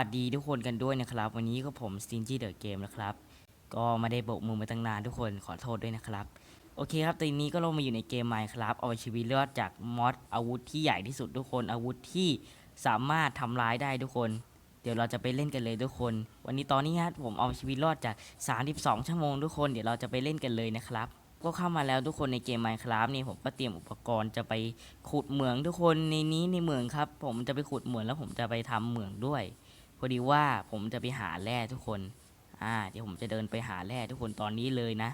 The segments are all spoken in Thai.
วัสดีทุกคนกันด้วยนะครับ วันนี้ก็ผม Stingy The Game นะครับ ก็ไม่ได้โบกมือมาตั้งนานทุกคนขอโทษด้วยนะครับ โอเคครับตอนนี้ก็ลงมาอยู่ในเกม Minecraft เอาชีวิตรอดจากมอดอาวุธที่ใหญ่ที่สุดทุกคนอาวุธที่สามารถทำร้ายได้ทุกคน เดี๋ยวเราจะไปเล่นกันเลยทุกคน วันนี้ตอนนี้ฮะผมเอาชีวิตรอดจาก 32 ชั่วโมงทุกคนเดี๋ยวเราจะไปเล่นกันเลยนะครับก็เข้ามาแล้วทุกคนในเกม Minecraft นี่ผมก็เตรียมอุปกรณ์จะไปขุดเหมืองทุกคนในนี้ในเหมืองครับ ผมจะไปขุดเหมืองแล้วผมจะไปทำเหมืองด้วย พอดีว่าผมจะไปหาแร่ทุกคน อ่า เดี๋ยวผมจะเดินไปหาแร่ทุกคนตอนนี้เลยนะ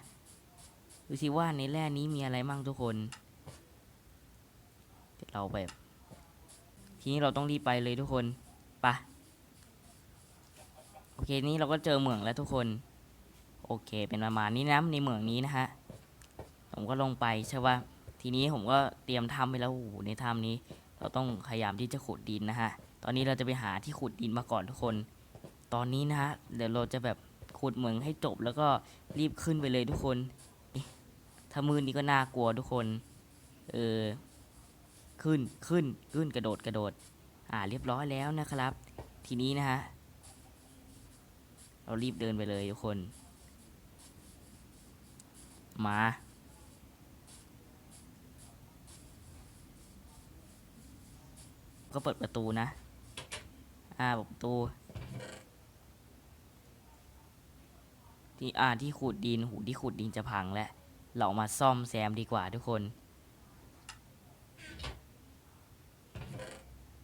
ดูสิว่าในแร่นี้มีอะไรมั่งทุกคนเดี๋ยวเราแบบ ทีนี้เราต้องรีบไปเลยทุกคนไปะโอเค นี่เราก็เจอเหมืองแล้วทุกคน โอเค เป็นประมาณนี้นะในเหมืองนี้นะฮะ ผมก็ลงไปใช่ปะทีนี้ผมก็เตรียมทำไปแล้วโอ้โหในถ้ำนี้ เราต้องพยายามที่จะขุดดินนะฮะ อนนี้เราจะไปหาที่ขุดดินมาก่อนทุกคน ตอนนี้นะฮะ เดี๋ยวเราจะแบบขุดเหมืองให้จบแล้วก็รีบขึ้นไปเลยทุกคนถ้ามือนี้ก็น่ากลัวทุกคน เออ ขึ้น ขึ้น ขึ้น กระโดด กระโดด อ่า เรียบร้อยแล้วนะครับ ทีนี้นะฮะ เรารีบเดินไปเลยทุกคน มาก็เปิดประตูนะ อ่าเปิดประตูที่อ่าที่ขุดดินหูที่ขุดดินจะพังแล้วเรามาซ่อมแซมดีกว่าทุกคน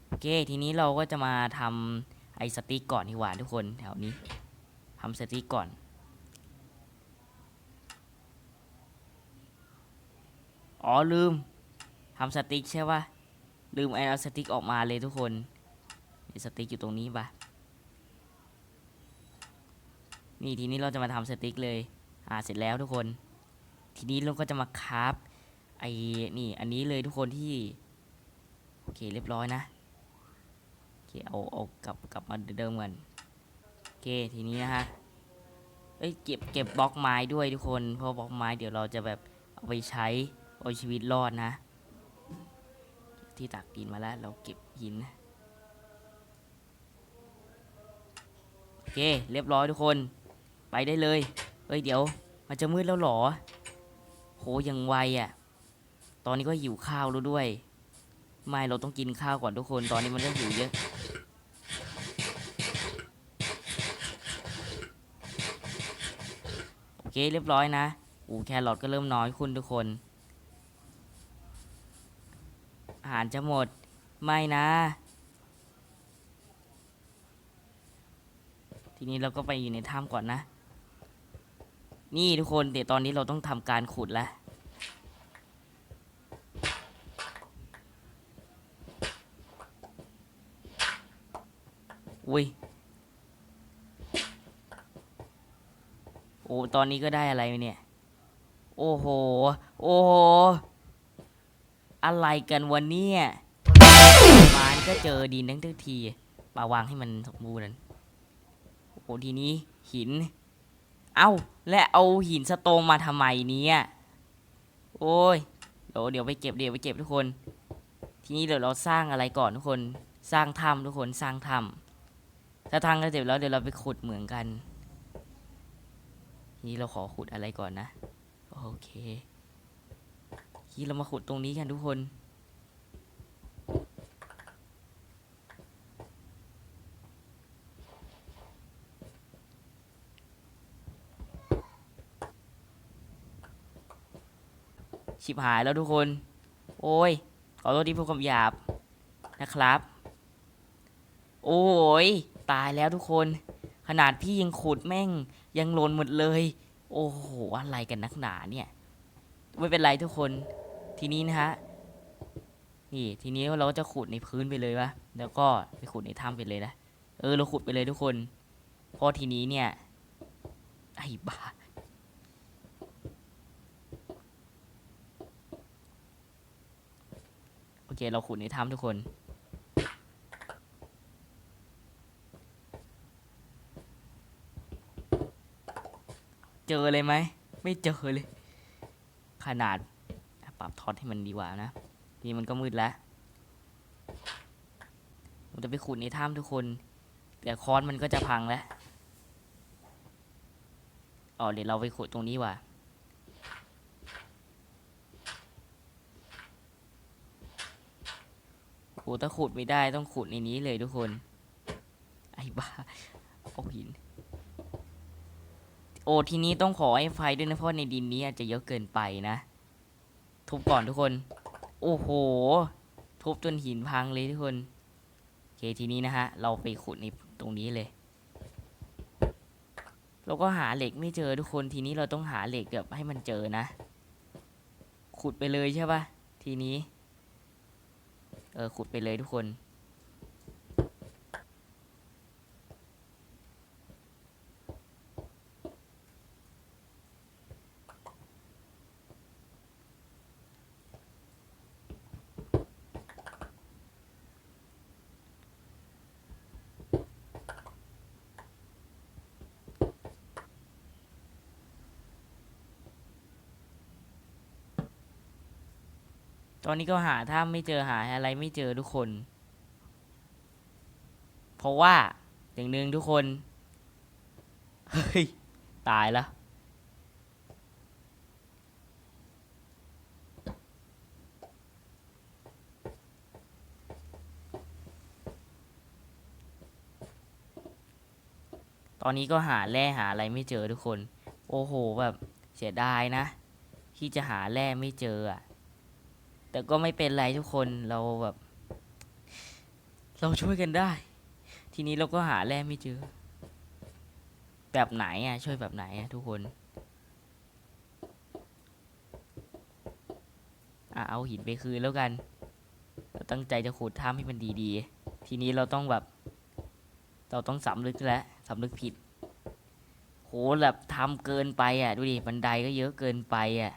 โอเคทีนี้เราก็จะมาทำไอสติ๊กก่อนดีกว่าทุกคนแถวนี้ทำสติ๊กก่อนอ๋อลืมทำสติ๊กใช่ปะลืมไอเอาสติ๊กออกมาเลยทุกคน สติ๊กอยู่ตรงนี้ปะนี่ทีนี้เราจะมาทำสติ๊กเลย อ่าเสร็จแล้วทุกคน ทีนี้เราก็จะมาคราฟไอ้นี่อันนี้เลยทุกคนที่โอเคเรียบร้อยนะโอเคเอาเอากลับกลับมาเดิมกันโอเคทีนี้นะฮะเอ้ยเก็บเก็บบล็อกไม้ด้วยทุกคนเพราะบล็อกไม้เดี๋ยวเราจะแบบเอาไปใช้เอาชีวิตรอดนะ ที่ตักดินมาแล้วเราเก็บหินโอ เค เรียบร้อยทุกคน ไปได้เลย เฮ้ย เดี๋ยว มันจะมืดแล้วหรอ โหยังไวอะ่ะ ตอนนี้ก็หิวข้าวแล้วด้วย ไม่ เราต้องกินข้าวก่อนทุกคน ตอนนี้มันก็หิวเยอะ โอเค เรียบร้อยนะอ้แครอทก็เริ่มน้อยขึ้นทุกคน อาหารจะหมด ไม่นะ ทีนี้เราก็ไปอยู่ในถ้ำก่อนนะ นี่ทุกคนเดี๋ยวตอนนี้เราต้องทำการขุดแล้วอุ้ย โอ้ ตอนนี้ก็ได้อะไรเนี่ย โอ้โห โอ้โห อะไรกันวันนี้มานก็เจอดินทั้งทุกทีมาวางให้มันสมบูรณ์ ทีนี้หิน เอ้า และเอาหินสโตนมาทำไมเนี่ยโอ้ยเดี๋ยวเดี๋ยวไปเก็บเดี๋ยวไปเก็บทุกคน ทีนี้เดี๋ยวเราสร้างอะไรก่อนทุกคน สร้างถ้ำทุกคนสร้างถ้ำถ้าทางกันเสร็จแล้วเดี๋ยวเราไปขุดเหมืองกันทีนี้เราขอขุดอะไรก่อนนะ โอเค ทีนี้เรามาขุดตรงนี้กันทุกคน ชิบหายแล้วทุกคน โอ้ย ขอโทษที่พูดคำหยาบนะครับ โอ้ย ตายแล้วทุกคน ขนาดพี่ยังขุดแม่ง ยังหล่นหมดเลย โอ้โห อะไรกันนักหนาเนี่ย ไม่เป็นไรทุกคน ทีนี้นะฮะ นี่ ทีนี้เราก็จะขุดในพื้นไปเลยวะ แล้วก็ไปขุดในถ้ำไปเลยนะ เออ เราขุดไปเลยทุกคน เพราะทีนี้เนี่ย ไอ้บ้า โอ เคเราขุดในถ้ำทุกคน เจอเลยไหม ไม่เจอเลย ขนาดปรับท็อตให้มันดีกว่านะ นี่มันก็มืดแล้วผมจะไปขุดในถ้ำทุกคน แต่ค้อนมันก็จะพังแล้วอ๋อเดี๋ยวเราไปขุดตรงนี้ว่ะ โหถ้าขุดไม่ได้ต้องขุดในนี้เลยทุกคน ไอ้บ้าเอาหิน โอ้ทีนี้ต้องขอให้ไฟด้วยนะเพราะในดินนี้อาจจะเยอะเกินไปนะ ทุบก่อนทุกคน โอ้โห ทุบจนหินพังเลยทุกคนโอเคทีนี้นะฮะ เราไปขุดในตรงนี้เลย เราก็หาเหล็กไม่เจอทุกคนทีนี้เราต้องหาเหล็กแบบให้มันเจอนะ ขุดไปเลยใช่ปะทีนี้ เออขุดไปเลยทุกคน ตอนนี้ก็หาถ้าไม่เจอหาอะไรไม่เจอทุกคน เพราะว่าอย่างหนึ่งทุกคน เฮ้ย ตายแล้วตอนนี้ก็หาแร่หาอะไรไม่เจอทุกคน โอ้โหแบบเสียดายนะ ที่จะหาแร่ไม่เจออะ แต่ก็ไม่เป็นไรทุกคนเราแบบ เราช่วยกันได้ ทีนี้เราก็หาแร่ไม่เจอ แบบไหนอะ ช่วยแบบไหนอะทุกคนอะเอาหินไปคืนแล้วกัน เราตั้งใจจะขุดถ้ำให้มันดีๆ ทีนี้เราต้องแบบ เราต้องสำนึกแล้วสำนึกผิด โหแบบทำเกินไปอะ ดูดิ บันไดก็เยอะเกินไปอะ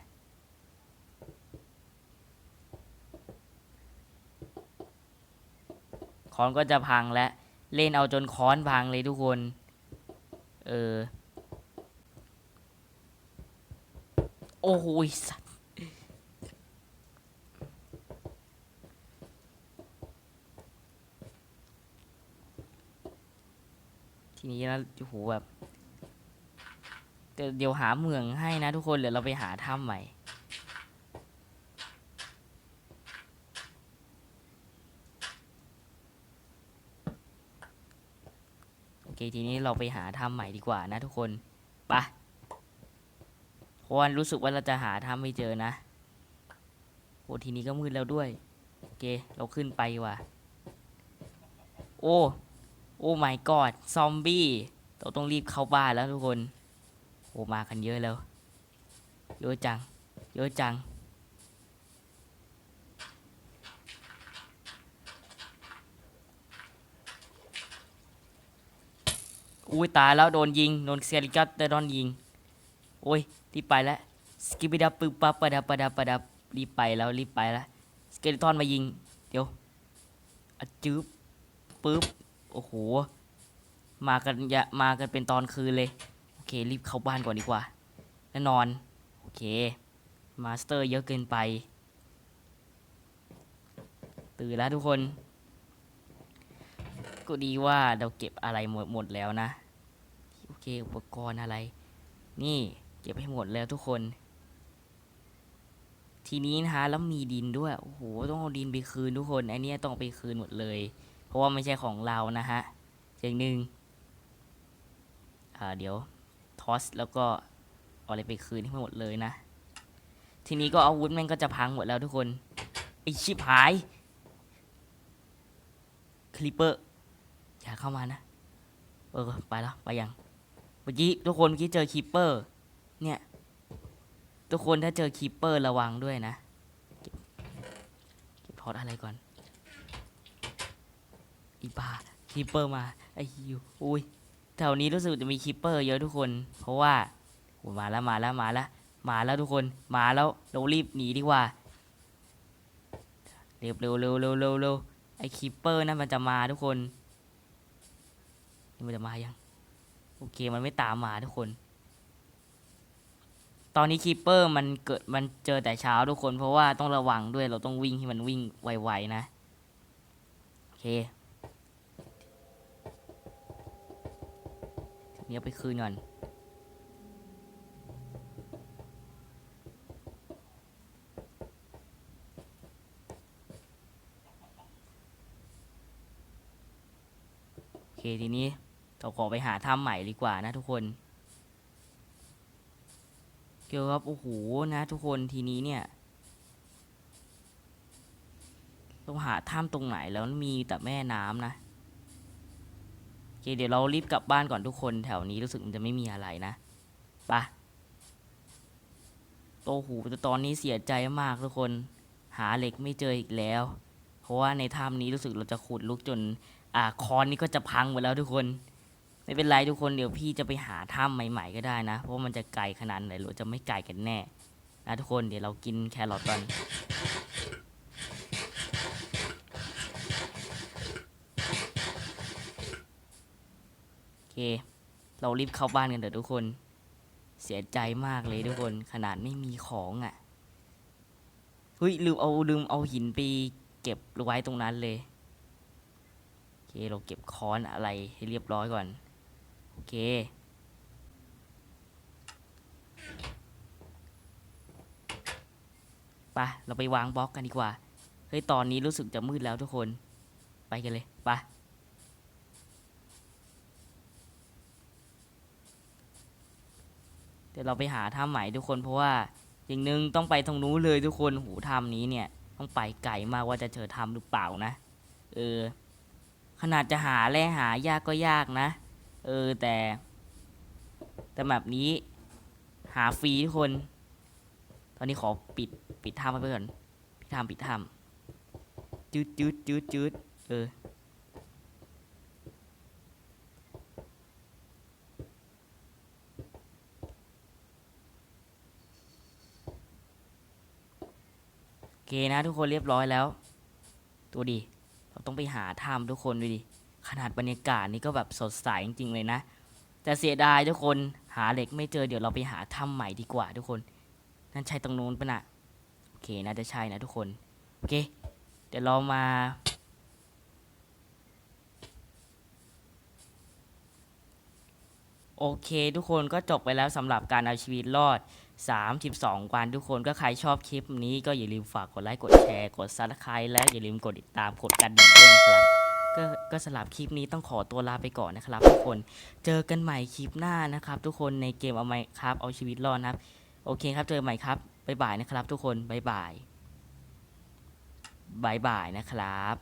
ค้อนก็จะพังแล้วเล่นเอาจนค้อนพังเลยทุกคน เออ โอ้โหยสัตว์ทีนี้นะโอ้โหแบบเดี๋ยวหาเมืองให้นะทุกคนเดี๋ยวเราไปหาถ้ำใหม่ เคทีนี้เราไปหาถ้ำใหม่ดีกว่านะทุกคนไปะเพรรู้สึกว่าเราจะหาถ้ำไม่เจอนะโอ้ทีนี้ก็มืดแล้วด้วยโอเคเราขึ้นไปว่ะ โอ้ โอ้ my god ซอมบี้เราต้องรีบเข้าบ้านแล้วทุกคน โอ้มากันเยอะแล้ว เยอะจัง เยอะจัง อุ้ยตายแล้วโดนยิงโดนเซริกัตโดนยิง โอ้ยรีบไปแล้วสกิบิดับปึ๊บปั๊บปะดับปะดับปะดับรีบไปแล้วรีบไปแล้วสเกลิทอนมายิง เดี๋ยวอจืบปึ๊บโอ้โหมากันยะมากันเป็นตอนคืนเลยโอเครีบเข้าบ้านก่อนดีกว่าแน่นอนโอเคมาสเตอร์เยอะเกินไปตื่นแล้วทุกคน ก็ดีว่าเราเก็บอะไรหมดหมดแล้วนะ เคอุปกรณ์อะไร นี่เก็บให้หมดแล้วทุกคน ทีนี้นะฮะแล้วมีดินด้วย โอ้โห ต้องเอาดินไปคืนทุกคน อันเนี้ยต้องไปคืนหมดเลย เพราะว่าไม่ใช่ของเรานะฮะอย่างหนึ่งอ่าเดี๋ยวทอสแล้วก็เอาอะไรไปคืนให้หมดเลยนะ ทีนี้ก็อาวุธแม่งก็จะพังหมดแล้วทุกคนไอชิบหายคลิปเปอร์อย่าเข้ามานะ เออ ไปแล้ว ไปยัง เมื่อกี้ทุกคนเมื่อกี้เจอคีปเปอร์ เนี่ย ทุกคนถ้าเจอคีปเปอร์ระวังด้วยนะเก็บเก็บทอดอะไรก่อน อีบาคีปเปอร์มาไอ้ฮิวอุ้ยแถวนี้รู้สึกจะมีคีปเปอร์เยอะทุกคน เพราะว่ามาแล้วมาแล้วมาแล้วมาแล้วทุกคนมาแล้วเรารีบหนีดีกว่าเร็วเร็วเร็วเร็วเร็วเร็วไอ้คีปเปอร์นั่นมันจะมาทุกคน มันจะมายัง โอเคมันไม่ตามมาทุกคน ตอนนี้คีปเปอร์มันเกิดมันเจอแต่เช้าทุกคน เพราะว่าต้องระวังด้วยเราต้องวิ่งให้มันวิ่งไวๆนะ โอเคเนี่ยไปคืนก่อนโอเคทีนี้ เราขอไปหาถ้ำใหม่ดีกว่านะทุกคนเกี่ยวกับโอ้โหนะ ทุกคนทีนี้เนี่ยต้องหาถ้ำตรงไหนแล้วมีแต่แม่น้ำนะโอเคเดี๋ยวเรารีบกลับบ้านก่อนทุกคนแถวนี้รู้สึกมันจะไม่มีอะไรนะไปะโตหูแต่ตอนนี้เสียใจมากทุกคน หาเหล็กไม่เจออีกแล้ว เพราะว่าในถ้ำนี้รู้สึกเราจะขุดลุกจนอ่าคอนนี้ก็จะพังหมดแล้วทุกคน ไม่เป็นไรทุกคนเดี๋ยวพี่จะไปหาถ้ำใหม่ๆก็ได้นะ เพราะมันจะไกลขนาดไหนหรือจะไม่ไกลกันแน่นะทุกคนเดี๋ยวเรากินแครอทก่อนโอเค เรารีบเข้าบ้านกันเถอะทุกคน เสียใจมากเลยทุกคนขนาดไม่มีของอะ่ะเฮ้ยลืมเอาลืมเอาหินไปเก็บไว้ตรงนั้นเลยโอเคเราเก็บค้อนอะไรให้เรียบร้อยก่อน โอเค ไป เราไปวางบล็อกกันดีกว่า เฮ้ย ตอนนี้รู้สึกจะมืดแล้วทุกคน ไปกันเลย ไป เดี๋ยวเราไปหาถ้ำใหม่ทุกคน เพราะว่าอย่างหนึ่งต้องไปตรงนู้นเลยทุกคน หูถ้ำนี้เนี่ย ต้องไปไกลมากว่าจะเจอถ้ำหรือเปล่านะ เออ ขนาดจะหาแร่หายากก็ยากนะ เออแต่ แต่แบบนี้ หาฟรีทุกคน ตอนนี้ขอปิดปิดถ้ำไปก่อนปิดถ้ำปิดถ้ำจืดจืดจืดจืดเออโอเคนะทุกคนเรียบร้อยแล้ว ตัวดี เราต้องไปหาถ้ำทุกคนดูดิ ขนาดบรรยากาศนี่ก็แบบสดใสจริง ๆ เลยนะ แต่เสียดายทุกคนหาเหล็กไม่เจอเดี๋ยวเราไปหาถ้ำใหม่ดีกว่าทุกคน นั่นใช่ตรงนู้นปะนะโอเคน่าจะใช่นะทุกคนโอเค เดี๋ยวเรามาโอเค ทุกคนก็จบไปแล้วสำหรับการเอาชีวิตรอด 32 วันทุกคนก็ใครชอบคลิปนี้ก็อย่าลืมฝากกดไลค์กดแชร์กดซับสไครต์และอย่าลืมกดติดตามกดกระดิ่งด้วยนะครับ ก็ก็สลับคลิปนี้ต้องขอตัวลาไปก่อนนะครับ ทุกคนเจอกันใหม่คลิปหน้านะครับ ทุกคนในเกมเอาไหมครับเอาชีวิตรอดนะครับ โอเคครับเจอใหม่ครับบ๊ายบายนะครับ ทุกคนบ๊ายบายบ๊ายบายนะครับ